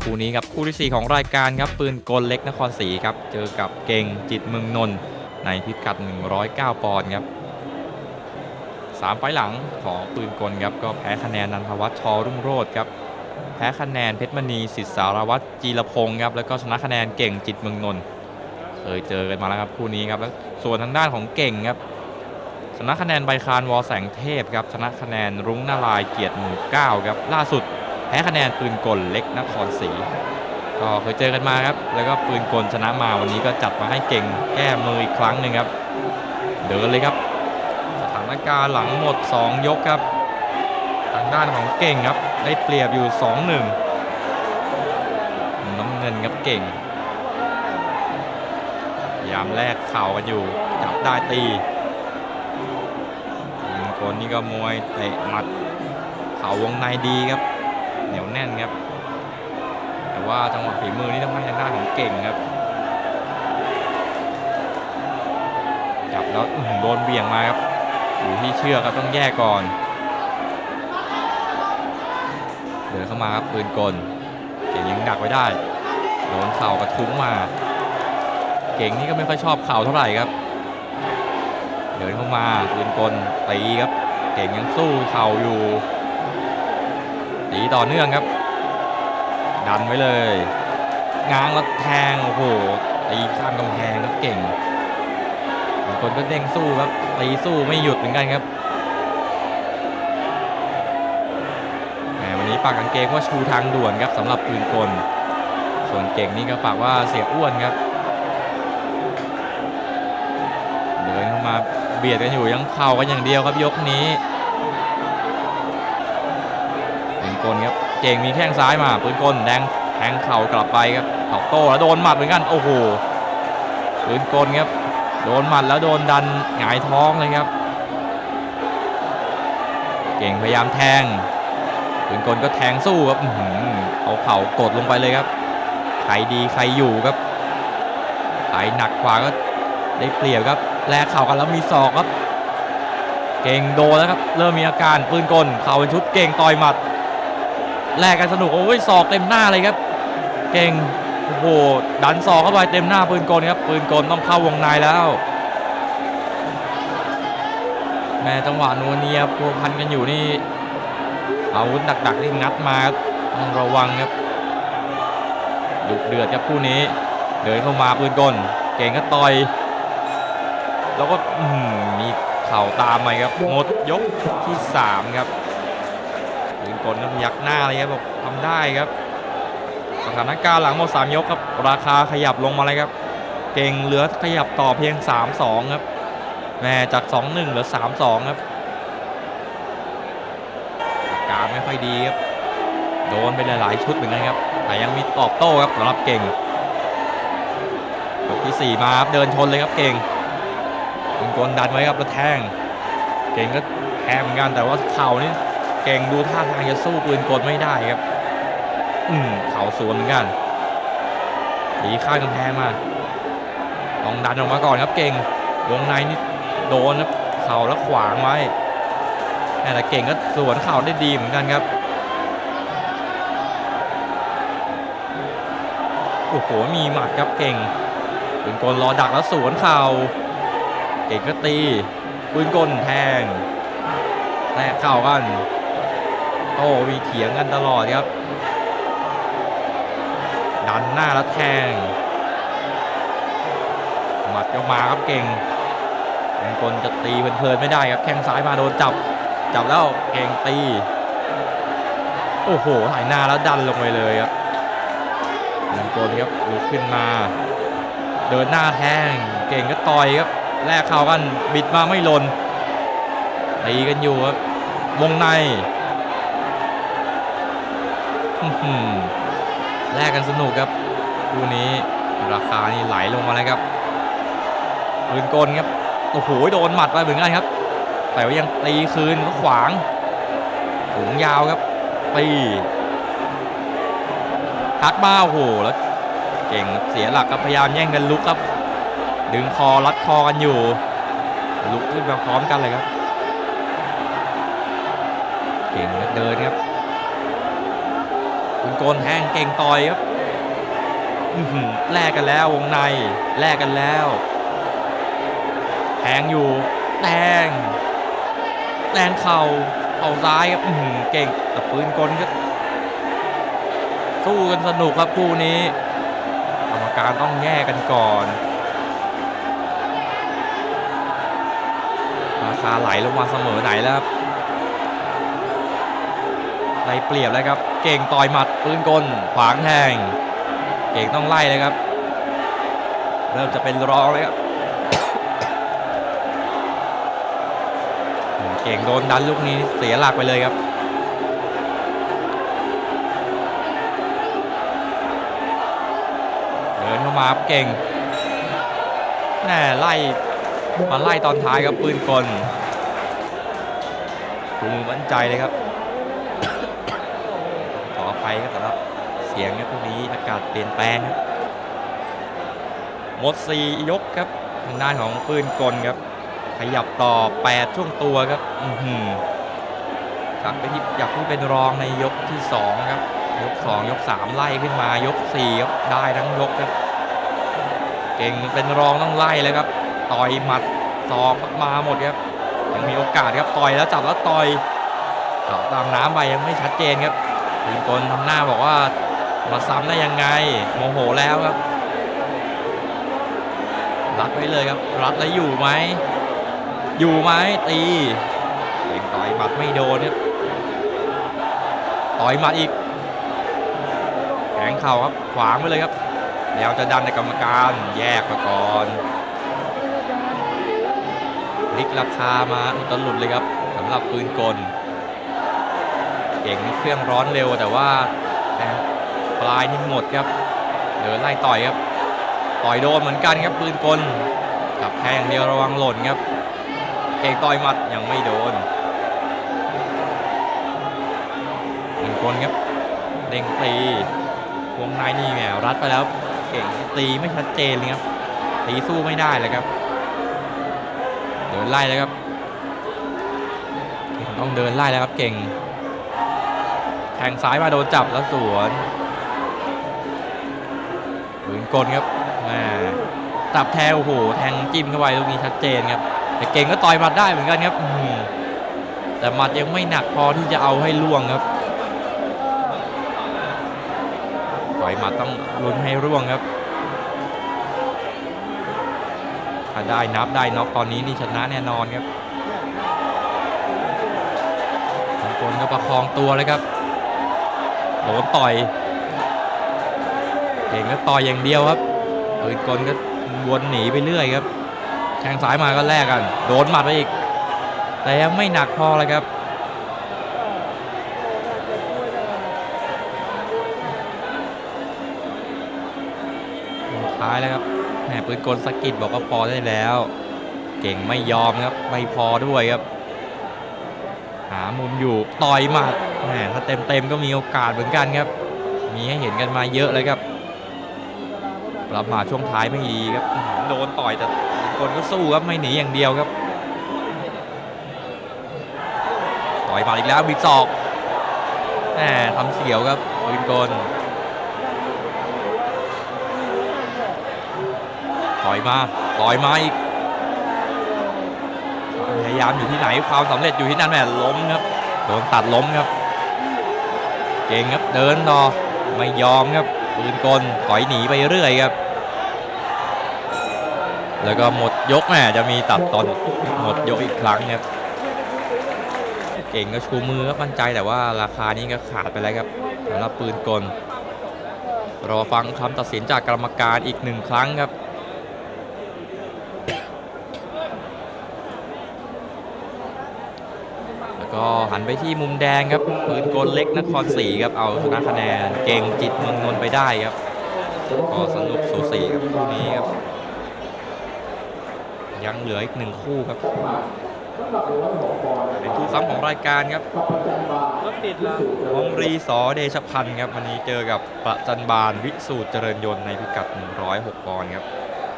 คู่นี้ครับคู่ที่ 4 ของรายการครับปืนกลเล็กนครศรีครับเจอกับเก่งจิตเมืองนนท์ในพิกัด 109 ปอนด์ครับสามไฟหลังของปืนกลครับก็แพ้คะแนนนันทวัฒน์ชอรุ่งโรจน์ครับแพ้คะแนนเพชรมณีสิทธิสารวัตรจีรพงศ์ครับแล้วก็ชนะคะแนนเก่งจิตเมืองนนท์เคยเจอกันมาแล้วครับคู่นี้ครับแล้วส่วนทางด้านของเก่งครับชนะคะแนนใบคานวอแสงเทพครับชนะคะแนนรุ้งนารายเกียรติหมู่เก้าครับล่าสุด พ้คะแนนปืนกลเล็กนครศรีก็เคยเจอกันมาครับ แล้วก็ปืนกลชนะมาวันนี้ก็จัดมาให้เก่งแก้มืออีกครั้งหนึ่งครับ เดินเลยครับ สถานการณ์หลังหมด 2 ยกครับ ทางด้านของเก่งครับ ได้เปรียบอยู่ 2-1 น้ำเงินครับเก่ง ยามแลกเข่ากันอยู่ จับได้ตีปืนกลนี่ก็มวยเตะหมัด เข่าวงในดีครับ เหนียวแน่นครับ แต่ว่าจังหวะฝีมือนี่ต้องให้ทางด้านของเก่งครับ จับแล้วโดนเบี่ยงมาครับ อยู่ที่เชือกครับต้องแยกก่อน เดินเข้ามาครับปืนกล เก่งยังดักไว้ได้ โดนเข่ากระทุ้งมา เก่งนี่ก็ไม่ค่อยชอบเข่าเท่าไหร่ครับ เดินเข้ามาปืนกลตีครับ เก่งยังสู้เข่าอยู่ ตีต่อเนื่องครับ ดันไว้เลย ง้างแล้วแทงโอ้โหตีข้ามกำแพงครับเก่งบางคนก็เด้งสู้ครับตีสู้ไม่หยุดเหมือนกันครับแหมวันนี้ปากกางเกงว่าชูทางด่วนครับสำหรับปืนกล ส่วนเก่งนี่ก็ฝากว่าเสียอ้วนครับเดินเข้ามาเบียดกันอยู่ยังเข่ากันอย่างเดียวครับยกนี้ กลครับเก่งมีแข้งซ้ายมาปืนกลแดงแทงเข่ากลับไปครับเข่าโต้แล้วโดนหมัดเหมือนกันโอ้โหปืนกลครับโดนหมัดแล้วโดนดันหงายท้องเลยครับ เก่งพยายามแทงปืนกลก็แทงสู้ครับเอาเข่ากดลงไปเลยครับใครดีใครอยู่ครับใครหนักกว่าก็ได้เปรียบครับแลกเข่ากันแล้วมีศอกครับ เก่งโดนแล้วครับ เริ่มมีอาการปืนกลเข่าเป็นชุดเก่งต่อยหมัด แลกกันสนุกโอ้ยศอกเต็มหน้าเลยครับ เก่งโอ้โหดันศอกเข้าไปเต็มหน้าปืนกลครับปืนกลต้องเข้าวงในแล้วแม่จังหวะนัวเนียพัวพันกันอยู่นี่อาวุธดักๆที่งัดมาครับต้องระวังครับดุเดือดครับคู่นี้ เดินเข้ามาปืนกลเก่งก็ต่อย แล้วก็มีเข่าตามไปครับหมดยกที่สามครับ กลก็พยักหน้าเลยครับบอกทำได้ครับ สถานการณ์หลังหมด3ยกครับราคาขยับลงมาเลยครับ เก่งเหลือขยับต่อเพียง 3-2 ครับแม่จาก 2-1เหลือ 3-2 ครับอาการไม่ค่อยดีครับโดนไปหลายๆชุดเหมือนกันครับแต่ยังมีตอบโต้ครับสำหรับเก่งยกที่ 4 มาครับเดินชนเลยครับเก่งปืนกลดันไว้ครับแล้วแทง เก่งก็แทงเหมือนกันแต่ว่าเข่านี่ เก่งดูท่าทางจะสู้ปืนกลไม่ได้ครับ อืมเข่าสวนเหมือนกันตีข้างกำแพงมาลองดันออกมาก่อนครับเก่งวงในนี่โดนครับเข่าแล้วขวางไว้แม่แต่เก่งก็สวนเข่าได้ดีเหมือนกันครับโอ้โหมีหมัดครับเก่งปืนกลรอดักแล้วสวนเข่าเก่งก็ตีปืนกลแทงแตะเข่ากัน โอ้มีเถียงกันตลอดครับ ดันหน้าแล้วแทง หมัดก็มาครับเก่งเป็นคนจะตีเพลินๆไม่ได้ครับแข้งซ้ายมาโดนจับ จับแล้วเก่งตี โอ้โหถ่ายหน้าแล้วดันลงไปเลยครับเป็นคนครับลุกขึ้นมา เดินหน้าแทง เก่งก็ต่อยครับแลกเข่ากันบิดมาไม่ลนตีกันอยู่ครับวงใน แลกกันสนุกครับคู่นี้ราคานี่ไหลลงมาแล้วครับปืนกลครับโอ้โหโดนหมัดไปเหมือนกันครับ แต่ว่ายังตีคืนก็ขวางถุงยาวครับตีทักมาโอ้โหแล้วเก่งเสียหลักครับพยายามแย่งกันลุกครับ ดึงคอรัดคอกันอยู่ ลุกขึ้นมาพร้อมกันเลยครับ เก่งเดินครับ ปืนนกลแทงเก่งต่อยครับแลกกันแล้ววงในแลกกันแล้วแทงอยู่แทงแทงเข่าเข่าซ้ายครับเก่งแต่ปืนกลก็สู้กันสนุกครับคู่นี้กรรมการต้องแยกกันก่อนราคาไหลลงมาเสมอไหนแล้วครับได้เปรียบแล้วครับ เก่งต่อยหมัดปืนกลขวางแทง เก่งต้องไล่เลยครับ เริ่มจะเป็นรองเลยครับ เก่งโดนดันลูกนี้เสียหลักไปเลยครับเดินเข้ามาเก่งแน่ไล่มาไล่ตอนท้ายครับปืนกลดูมั่นใจเลยครับ ขออภัยครับสำหรับเสียงครับพวกนี้อากาศเปลี่ยนแปลงครับหมด4ยกครับทางด้านของปืนกลครับ ขยับต่อ 8 ช่วงตัวครับอือหือจากไปที่อยากที่เป็นรองในยกที่ 2 ครับ ยก 2 ยก 3 ไล่ขึ้นมายก4ครับได้ทั้งยกครับ เก่งเป็นรองต้องไล่เลยครับ ต่อยหมัดศอกมาหมดครับยังมีโอกาสครับต่อยแล้วจับแล้วต่อยตามน้ำไปยังไม่ชัดเจนครับ ปืนกลทำหน้าบอกว่ามาซ้ำได้ยังไง โมโหแล้วครับ รัดไว้เลยครับ รัดแล้วอยู่ไหม อยู่ไหมตีเก่งต่อยหมัดไม่โดนครับต่อยหมัดอีกแขงเข่าครับ ขวางไวเลยครับ แล้วจะดันในกรรมการแยกมาก่อนพลิกราคามาอุตลุดเลยครับสำหรับปืนกล เก่งนี่เครื่องร้อนเร็วแต่ว่าปลายนี่หมดครับเดินไล่ต่อยครับ ต่อยโดนเหมือนกันครับปืนกลกับแทงอย่างเดียวระวังหล่นครับเก่งต่อยหมัดยังไม่โดนปืนกลครับเด้งตีวงในนี่แหมรัดไปแล้วเก่งตีไม่ชัดเจนเลยครับตีสู้ไม่ได้เลยครับ เดินไล่แล้วครับ ต้องเดินไล่แล้วครับเก่ง ทงซ้ายมาโดนจับแล้วสวนปืนกลครับแหม่จับแทงโอ้โหแทงจิ้มเข้าไปลูกนี้ชัดเจนครับ แต่เก่งก็ต่อยมัดได้เหมือนกันครับแต่มัดยังไม่หนักพอที่จะเอาให้ล่วงครับต่อยมัดต้องลุ้นให้ร่วงครับถ้าได้นับได้น็อกตอนนี้นี่ชนะแน่นอนครับคนก็ประคองตัวเลยครับ โดนต่อยเก่งก็ต่อยอย่างเดียวครับปืนกลก็วนหนีไปเรื่อยครับแทงซ้ายมาก็แลกกัน โดนหมัดไปอีก แต่ยังไม่หนักพอเลยครับท้ายแล้วครับแหมปืนกลสกิดบอกว่าพอได้แล้ว เก่งไม่ยอมครับ ไม่พอด้วยครับ หามุมอยู่ต่อยหมัดแหมถ้าเต็มเต็มๆก็มีโอกาสเหมือนกันครับ มีให้เห็นกันมาเยอะเลยครับประมาทช่วงท้ายไม่ดีครับโดนต่อยแต่ปืนก็สู้ครับไม่หนีอย่างเดียวครับ ต่อยหมัดอีกแล้วบิ๊กศอกแหมทำเสียวครับปืนกลต่อยมาต่อยมาอีก พยายามอยู่ที่ไหนความสำเร็จอยู่ที่นั่นแม่ล้มครับโดนตัดล้มครับ เก่งครับเดินต่อไม่ยอมครับปืนกลถอยหนีไปเรื่อยครับ แล้วก็หมดยกแม่จะมีตัดตอนหมดยกอีกครั้งครับเก่งก็ชูมือครับมั่นใจแต่ว่าราคานี้ก็ขาดไปแล้วครับสำหรับปืนกลรอฟังคำตัดสินจากกรรมการอีกหนึ่งครั้งครับ แล้ว ก็หันไปที่มุมแดงครับปืนกลเล็กนครศรีครับเอาชนะคะแนนเก่งจิตเมืองนนท์ไปได้ครับก็สนุกสูสีครับคู่นี้ครับ ยังเหลืออีกหนึ่งคู่ครับ เป็นคู่ซ้ำของรายการครับรถติดแล้ววงรีสอเดชพันธ์ครับวันนี้เจอกับประจันบาลวิสูตรเจริญยนต์ในพิกัด 106ปอนด์ครับ